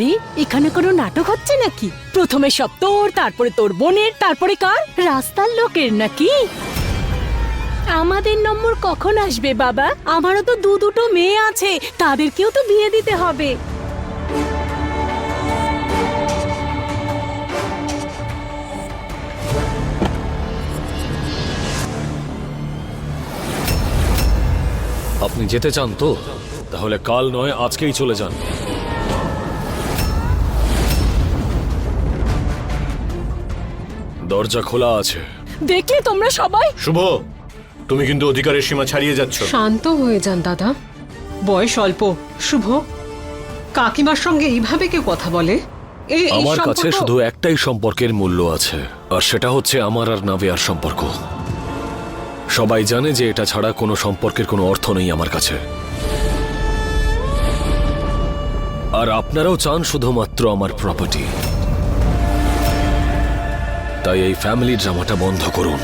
আরে, এখানে কোনো নাটক হচ্ছে নাকি? প্রথমে সব তোর, তারপরে তোর বোনের, তারপরে কার? রাস্তার লোকের নাকি? আমাদের নম্বর কখন আসবে, বাবা? আমারও তো দু দুটো মেয়ে আছে, তাদেরকেও তো বিয়ে দিতে হবে। আপনি যেতে চান তো? তাহলে কাল নয়, আজকেই চলে যান। দরজা খোলা আছে। দেখলে তোমরা সবাই? শুভ তুমি কিন্তু অধিকারের সীমা ছাড়িয়ে যাচ্ছ। শান্ত হয়ে যান দাদা। বয়স অল্প। শুভ কাকিমার সঙ্গে এইভাবে কেউ কথা বলে? এই এই আমার কাছে সম্পর্ক- শুধু একটাই সম্পর্কের মূল্য আছে আর সেটা হচ্ছে আমার আর নাভিয়ার সম্পর্ক। সবাই জানে যে এটা ছাড়া কোনো সম্পর্কের কোনো অর্থ নেই আমার কাছে। আর আপনারাও চান শুধুমাত্র আমার প্রপার্টি তাই এই ফ্যামিলি ড্রামাটা বন্ধ করুন।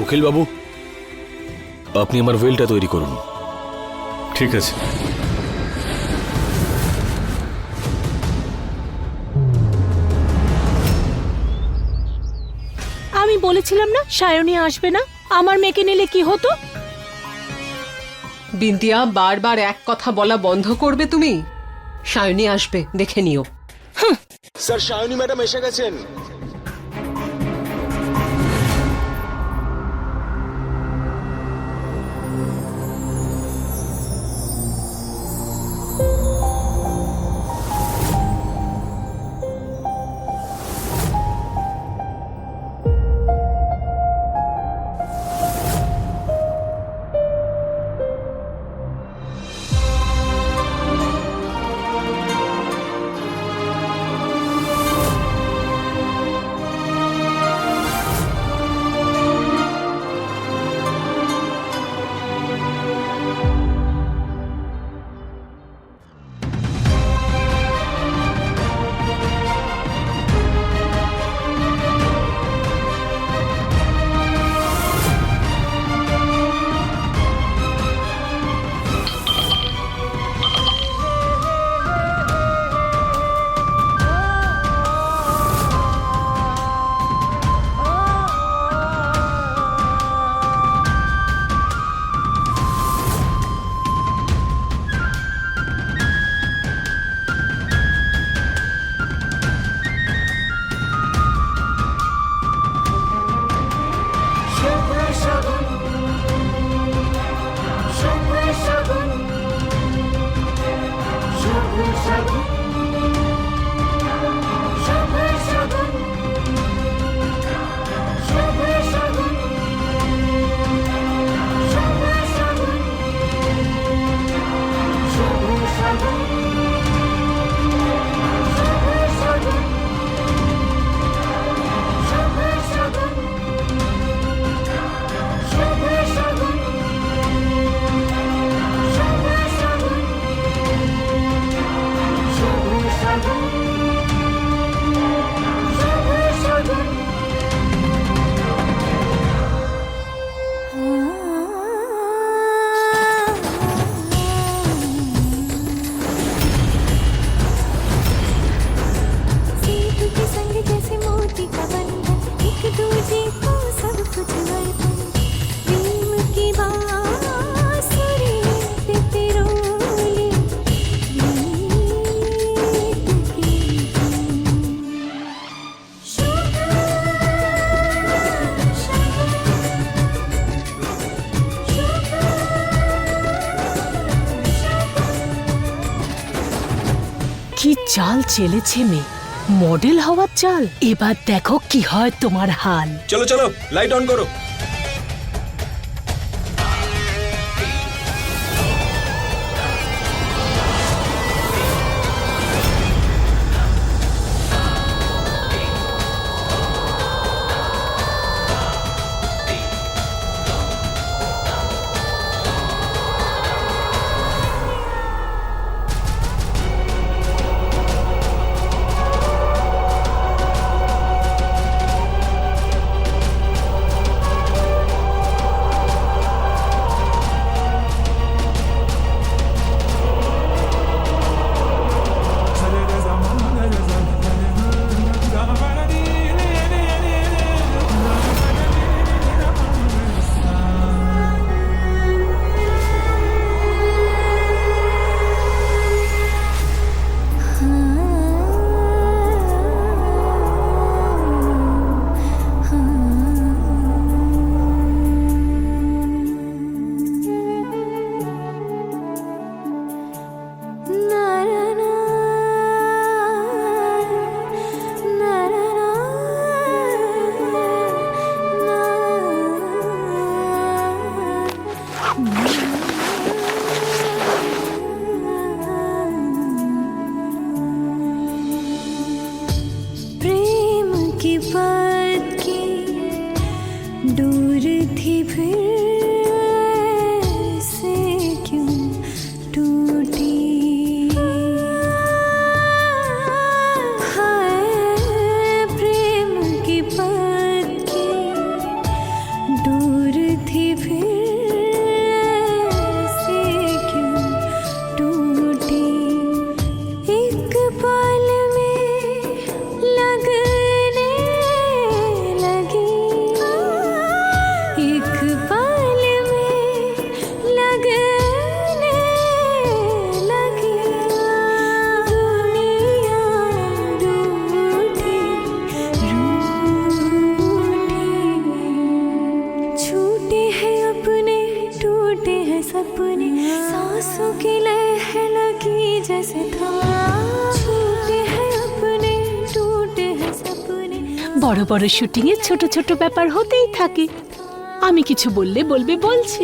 উকিল বাবু আপনি আমার উইলটা তৈরি করুন। ঠিক আছে। আমি বলেছিলাম না সায়নী আসবে না? আমার মেয়েকে নিলে কি হতো? বিন্দিয়া বারবার এক কথা বলা বন্ধ করবে তুমি? সায়নী আসবে দেখে নিও। স্যার সায়নী ম্যাডাম এসে গেছেন। চাল চেলেছে মেয়ে। মডেল হওয়ার চাল। এবার দেখো কি হয় তোমার হাল। চলো চলো লাইট অন করো। বড় বড় শুটিংয়ে ছোট ছোট ব্যাপার হতেই থাকে। আমি কিছু বললে বলবে বলছি।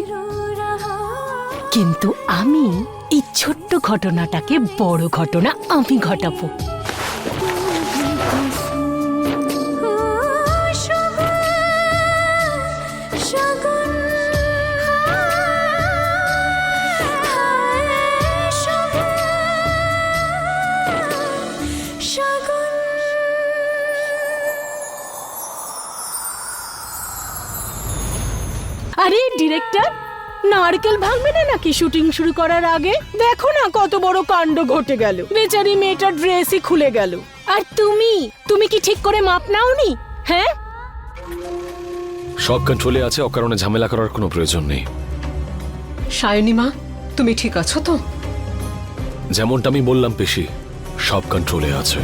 কিন্তু আমি এই ছোট্ট ঘটনাটাকে বড় ঘটনা আমি ঘটাবো। আরে ডিরেক্টর নারকেল ভাঙবে না নাকি শুটিং শুরু করার আগে? দেখো না কত বড় কাণ্ড ঘটে গেল। বেচারি মেয়েটার ড্রেসই খুলে গেল। আর তুমি? তুমি কি ঠিক করে মাপ নাওনি? হ্যাঁ? সব কন্ট্রোলে আছে অকারণে ঝামেলা করার কোনো প্রয়োজন নেই। সায়নী মা তুমি ঠিক আছো তো? যেমনটা আমি বললাম পেশি সব কন্ট্রোলে আছে।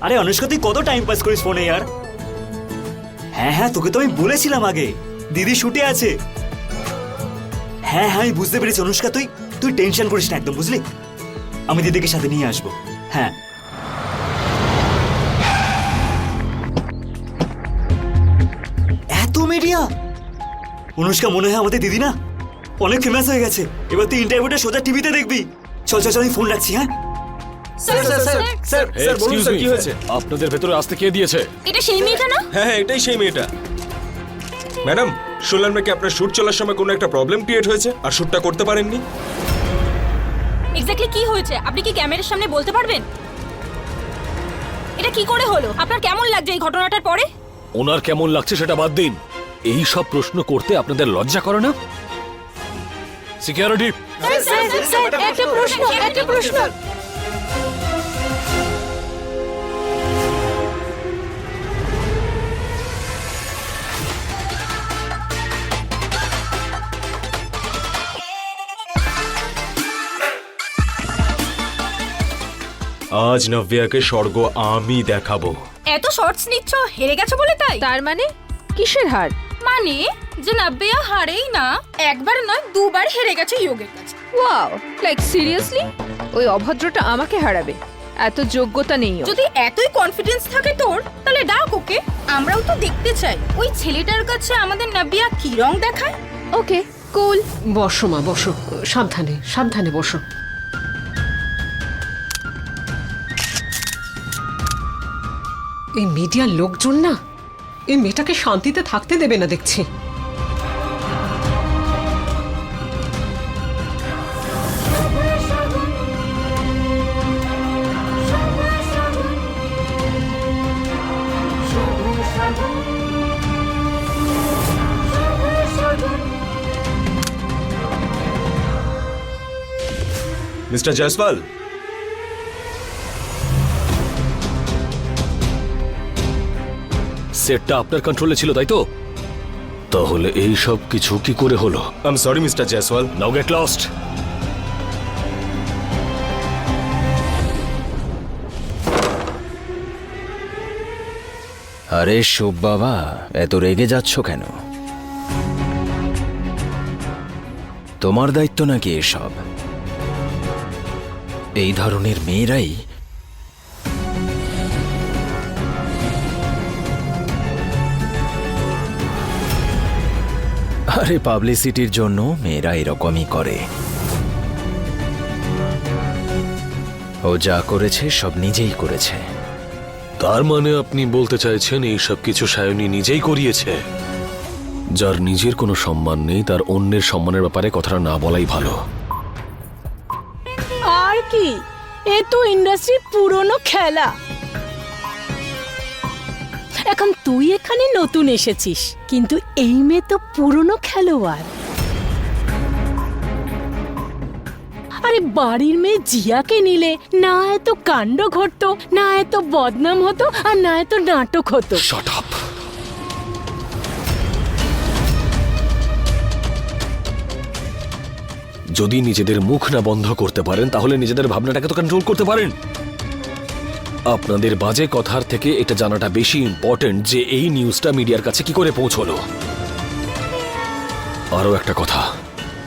আরে অনুষ্কা তুই কত টাইম পাস করিস ফোনে ইয়ার? হ্যাঁ হ্যাঁ তোকে তো আমি বলেছিলাম আগে। দিদি শুটে আছে। হ্যাঁ হ্যাঁ আমি বুঝতে পেরেছি, অনুষ্কা, তুই তুই টেনশন করিস না একদম, বুঝলি? আমি দিদিকে সাথে নিয়ে আসব। হ্যাঁ। এত মিডিয়া! অনুষ্কা, মনে হয় আমাদের দিদি না? অনেক ফেমাস হয়ে গেছে। এবার তুই ইন্টারভিউটা সোজা টিভিতে দেখবি। চল চল চল, আমি ফোন রাখছি হ্যাঁ? Sir sir sir sir sir বলুন স্যার কি হয়েছে? আপনাদের ভেতরে আসতে কে দিয়েছে? এটা সেই মেয়েটা না? হ্যাঁ হ্যাঁ এটাই সেই মেয়েটা। ম্যাডাম শুনলাম নাকি আপনার শুট চলার সময় কোনো একটা প্রবলেম ক্রিয়েট হয়েছে আর শুটটা করতে পারেননি? এক্স্যাক্টলি কি হয়েছে? আপনি কি ক্যামেরার সামনে বলতে পারবেন? এটা কি করে হলো? আপনার কেমন লাগছে এই ঘটনাটার পরে? ওনার কেমন লাগছে সেটা বাদ দিন। এই সব প্রশ্ন করতে আপনাদের লজ্জা করে না? সিকিউরিটি একটা প্রশ্ন একটা প্রশ্ন। আজ নব্যাকে স্বর্গ আমি দেখাবো। এত শর্টস নিচ্ছ হেরে গেছো বলে তাই? তার মানে? কিসের হার? মানে যে নাব্বেয়া হারেই না একবার নয় দুবার হেরে গেছে ইয়োগের কাছে। ওয়াও লাইক সিরিয়াসলি ওই অভদ্রটা আমাকে হারাবে। এত যোগ্যতা নেই ওর। যদি এতই কনফিডেন্স থাকে তোর তাহলে ডাক ওকে। আমরাও তো দেখতে চাই। ওই ছেলেটার কাছে আমাদের নাব্বিয়া কি রং দেখায়? ওকে কুল বসো মা বসো। সাবধানে সাবধানে বসো। এই মিডিয়ার লোকজন না এই মেয়েটাকে শান্তিতে থাকতে দেবে না দেখছি। মিস্টার জয়সওয়াল সেটটা আপনার কন্ট্রোলে ছিল তাই তো? তাহলে এই সব কিছু কি করে হলো? I am sorry mister Jaiswal now get lost আরে শুভ বাবা এত রেগে যাচ্ছ কেন? তোমার দায়িত্ব নাকি এসব? এই ধরনের মেয়েরাই আরে পাবলিসিটির জন্য মেয়েরা এরকমই করে। ও যা করেছে সব নিজেই করেছে। তার মানে আপনি বলতে চাইছেন এই সব কিছু সায়নী নিজেই করিয়েছে? যার নিজের কোনো সম্মান নেই তার অন্যের সম্মানের ব্যাপারে কথাটা না বলাই ভালো। আর কি? এ তো ইন্ডাস্ট্রির পুরনো খেলা। এখন তুই এখানে নতুন এসেছিস, কিন্তু এই মেয়ে তো পুরনো খেলোয়াড়। আরে বাড়ির মেয়ে জিয়াকে নিলে না এত কাণ্ড ঘটতো, না এত বদনাম হতো, আর না এত নাটক হতো। যদি নিজেদের মুখ না বন্ধ করতে পারেন, তাহলে নিজেদের ভাবনাটাকে তো কন্ট্রোল করতে পারেন। আপনাদের বাজে কথার থেকে এটা জানাটা বেশি ইম্পর্টেন্ট যে এই নিউজটা মিডিয়ার কাছে কি করে পৌঁছলো। আরও একটা কথা,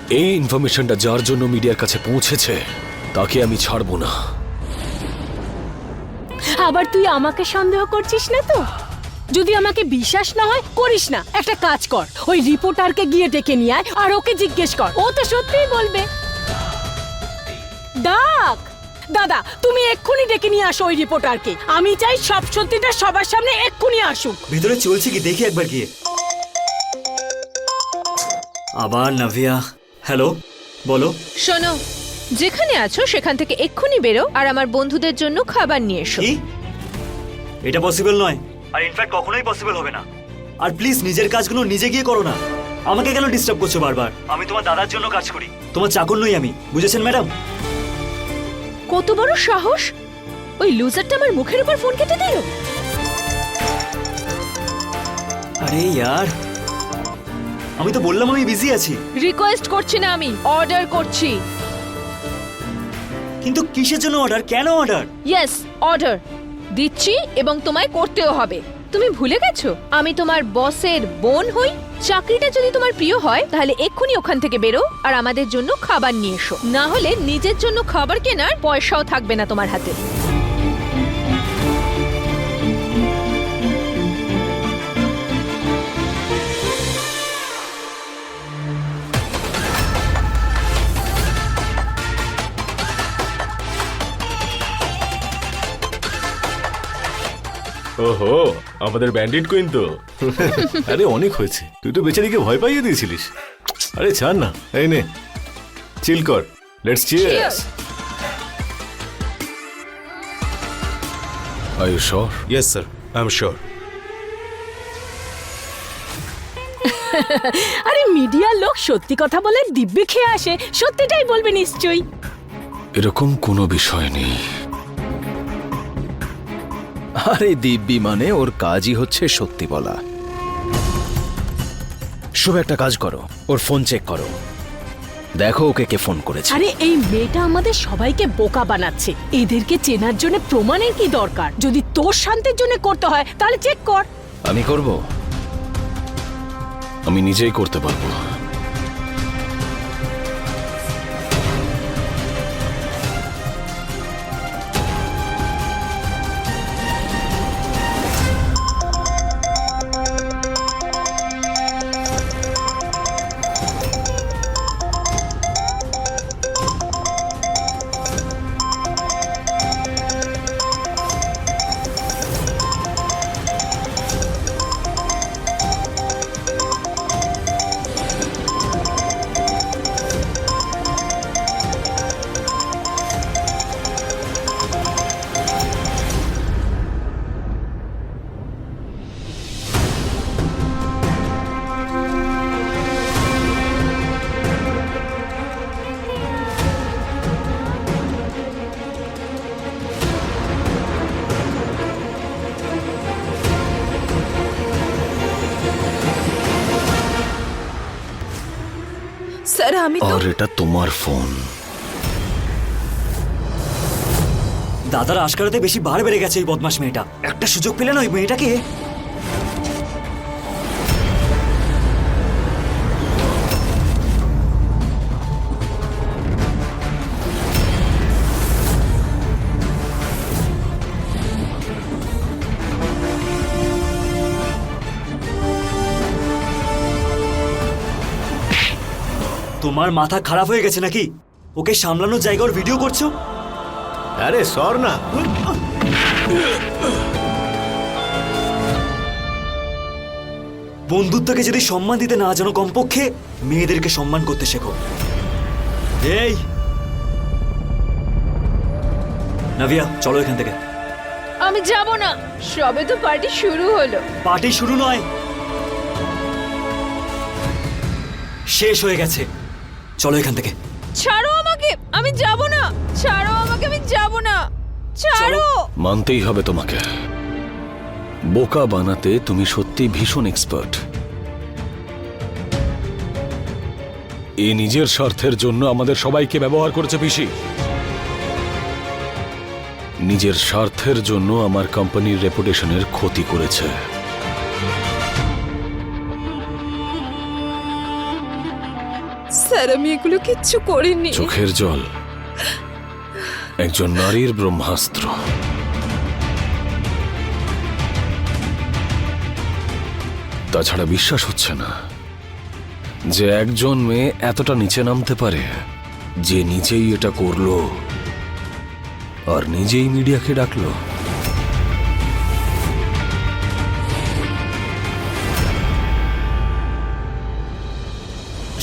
এই ইনফরমেশনটা যার জন্য মিডিয়ার কাছে পৌঁছেছে, তাকে আমি ছাড়বো না। আবার তুই আমাকে সন্দেহ করছিস না তো? যদি আমাকে বিশ্বাস না হয়, করিস না। একটা কাজ কর, ওই রিপোর্টারকে গিয়ে ডেকে নিয়ে আয়, আর ওকে জিজ্ঞেস কর। ও তো সত্যিই বলবে। ডাক! দাদা তুমি এক্ষুনি ডেকে নিয়ে আসো ওই রিপোর্টারকে আমি চাই সব সত্যিটা সবার সামনে এক্ষুনি আসুক। ভিতরে চলছে কি? দেখি একবার গিয়ে। আবার নাভিয়া। হ্যালো বলো। শোনো যেখানে আছো সেখান থেকে এক্ষুনি বেরো আর আমার বন্ধুদের জন্য খাবার নিয়ে এসো। কি? এটা পসিবল নয়। আর ইনফ্যাক্ট কখনোই পসিবল হবে না। আর প্লিজ নিজের কাজগুলো নিজে গিয়ে করো না। আমাকে কেন ডিস্টার্ব করছ বারবার? আমি তোমার দাদার জন্য কাজ করি। তোমার চাকর নই আমি বুঝেছেন ম্যাডাম কত বড় সাহস? ওই লুজারটা আমার মুখের উপর ফোন কেটে দিল? আরে ইয়ার আমি তো বললাম আমি বিজি আছি। রিকোয়েস্ট করছি না আমি অর্ডার করছি। কিন্তু কিসের জন্য অর্ডার কেন অর্ডার ইয়েস অর্ডার দিচ্ছি এবং তোমায় করতেও হবে। তুমি ভুলে গেছো? আমি তোমার বসের বোন হই। চাকরিটা যদি তোমার প্রিয় হয়, তাহলে এক্ষুনি ওখান থেকে বেরো আর আমাদের জন্য খাবার নিয়ে এসো। না হলে নিজের জন্য খাবার কেনার পয়সাও থাকবে না তোমার হাতে। ওহো! আমাদের ব্যান্ডিট কুইন তো। আরে অনেক হয়েছে। তুই তো বেচারিকে ভয় পাইয়ে দিয়েছিলিস। আরে ছাড় না। এই নে চিল কর। Let's cheers Are you sure? Yes sir I am sure আরে মিডিয়ার লোক সত্যি কথা বলে দিব্যি খেয়ে আসে। সত্যিটাই বলবে নিশ্চয়ই। এরকম কোনো বিষয় নেই। আরে দিব্যি মানে ওর কাজই হচ্ছে সত্যি বলা। শুভ একটা কাজ করো ওর ফোন চেক করো। দেখো ওকে কে ফোন করেছে। আরে এই মেয়েটা আমাদের সবাইকে বোকা বানাচ্ছে। এদেরকে চেনার জন্য প্রমাণের কি দরকার? যদি তোর শান্তির জন্য করতে হয় তাহলে চেক কর। আমি করব? আমি নিজেই করতে পারব। আমি আর এটা তোমার ফোন। দাদার আশকারাতে বেশি বার বেড়ে গেছে এই বদমাস মেয়েটা। একটা সুযোগ পেলে না ওই মেয়েটাকে? তোমার মাথা খারাপ হয়ে গেছে নাকি? ওকে সামলানোর জায়গা ওর ভিডিও করছ? আরে সর না। বন্ধুত্বকে যদি সম্মান দিতে না জানো কমপক্ষে মেয়েদেরকে সম্মান করতে শেখো। এই! নাভিয়া চলো এখান থেকে। আমি যাব না। সবে তো পার্টি শুরু হলো। পার্টি শুরু নয়। শেষ হয়ে গেছে। চলো এখান থেকে। ছাড়ো আমাকে আমি যাব না। ছাড়ো আমাকে আমি যাব না। ছাড়ো। মানতেই হবে তোমাকে। বোকা বানাতে তুমি সত্যি ভীষণ এক্সপার্ট এ নিজের স্বার্থের জন্য আমাদের সবাইকে ব্যবহার করেছে পিসি। নিজের স্বার্থের জন্য আমার কোম্পানির রেপুটেশনের ক্ষতি করেছে। স্যার আমি এগুলো কিচ্ছু করিনি। চোখের জল। একজন নারীর ব্রহ্মাস্ত্র। তাছাড়া বিশ্বাস হচ্ছে না যে একজন মেয়ে এতটা নিচে নামতে পারে যে নিজেই এটা করল আর নিজেই মিডিয়াকে ডাকলো।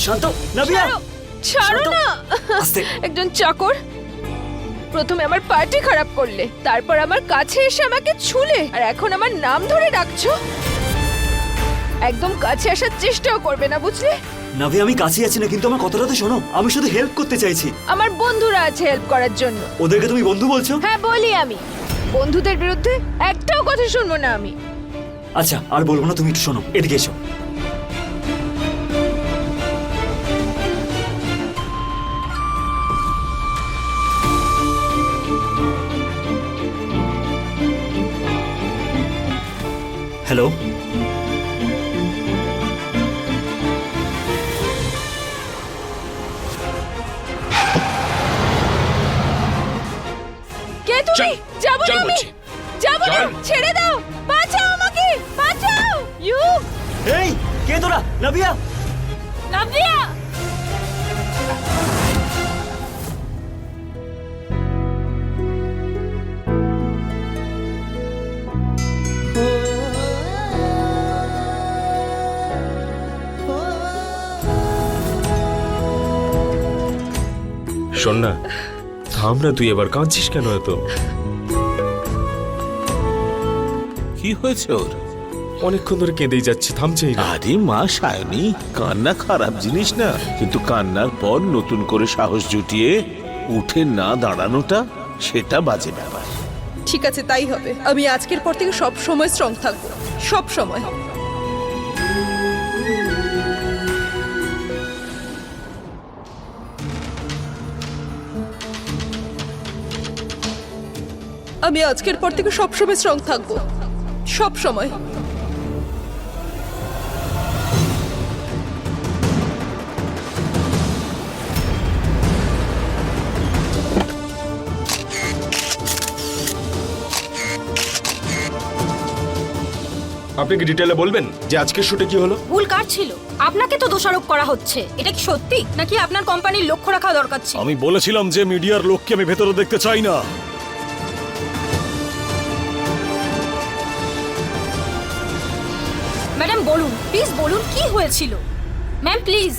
শান্ত নাভিয়া ছাড়ো ছাড়ো না। আস্তে। একজন চাকর। প্রথমে আমার পার্টি খারাপ করলে তারপর আমার কাছে এসে আমাকে ছুলে আর এখন আমার নাম ধরে ডাকছো? একদম কাছে আসার চেষ্টাও করবে না বুঝলে? নাভিয়া আমি কাছে আছি না কিন্তু আমার কথাটা তো শোনো আমি শুধু হেল্প করতে চাইছি। আমার বন্ধুরা আছে হেল্প করার জন্য। ওদেরকে তুমি বন্ধু বলছো? হ্যাঁ বলি আমি। বন্ধুদের বিরুদ্ধে একটাও কথা শুনব না আমি। আচ্ছা আর বলব না তুমি একটু শোনো এদিকে এসো। হ্যালো কে তুমি? যাব না আমি। যাব না। ছেড়ে দাও। বাঁচাও আমাকে। বাঁচাও। ইউ। এই কে তোরা? নাভিয়া নাভিয়া শোন না থাম না তুই এবার কাঁদছিস কেন এত? কি হয়েছে ওর? অনেকক্ষণ ধরে কেঁদেই যাচ্ছে থামছেই না। আরে মা সায়নি কান্না খারাপ জিনিস না কিন্তু কান্নার পর নতুন করে সাহস জুটিয়ে উঠে না দাঁড়ানোটা সেটা বাজে ব্যাপার। ঠিক আছে তাই হবে। আমি আজকের পর থেকে সব সময় স্ট্রং থাকব সব সময়। আমি আজকের পর থেকে সবসময় স্ট্রং থাকব। সব সময়। আপনি কি ডিটেলে বলবেন যে আজকের শুটে কি হলো? ভুল কার ছিল? আপনাকে তো দোষারোপ করা হচ্ছে। এটা কি সত্যি? নাকি আপনার কোম্পানির লক্ষ্য রাখা দরকার ছিল? আমি বলেছিলাম যে মিডিয়ার লোককে আমি ভেতরে দেখতে চাই না। হয়েছিল। ম্যাম প্লিজ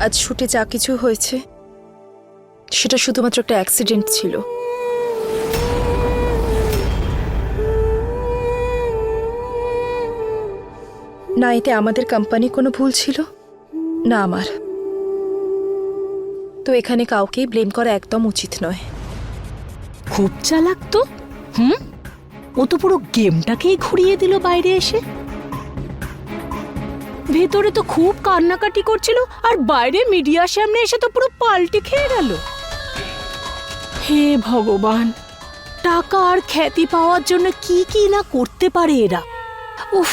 আজ শুটে যা কিছু হয়েছে সেটা শুধুমাত্র একটা অ্যাক্সিডেন্ট ছিল। না এতে আমাদের কোম্পানি কোনো ভুল ছিল? না আমার। তো এখানে কাউকেই ব্লেম করা একদম উচিত নয়। খুব চালাক তো। হুম? ও তো পুরো গেমটাকেই ঘুরিয়ে দিল বাইরে এসে। ভেতরে তো খুব কান্নাকাটি করছিল আর বাইরে মিডিয়ার সামনে এসে তো পুরো পাল্টে খেয়ে গেল। হে ভগবান টাকা আর খ্যাতি পাওয়ার জন্য কি কি না করতে পারে এরা। উফ।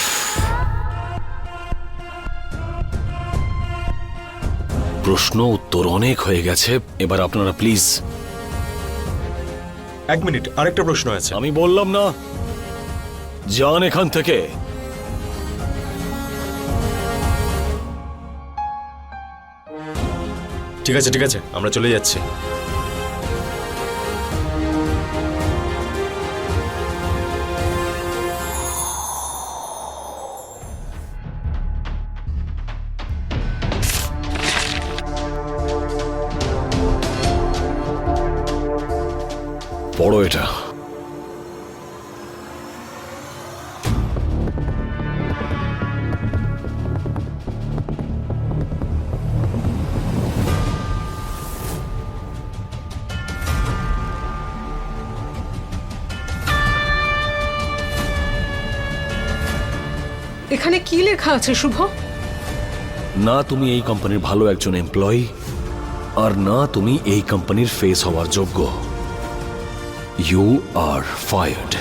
প্রশ্ন উত্তর অনেক হয়ে গেছে এবার আপনারা প্লিজ। এক মিনিট আরেকটা প্রশ্ন আছে। আমি বললাম না। যান এখান থেকে। ঠিক আছে ঠিক আছে আমরা চলে যাচ্ছি। পড়ো এটা। এখানে কি লেখা আছে, শুভ? না, তুমি এই কোম্পানির ভালো একজন এমপ্লয়ি আর না, তুমি এই কোম্পানির ফেস হওয়ার যোগ্য। You are fired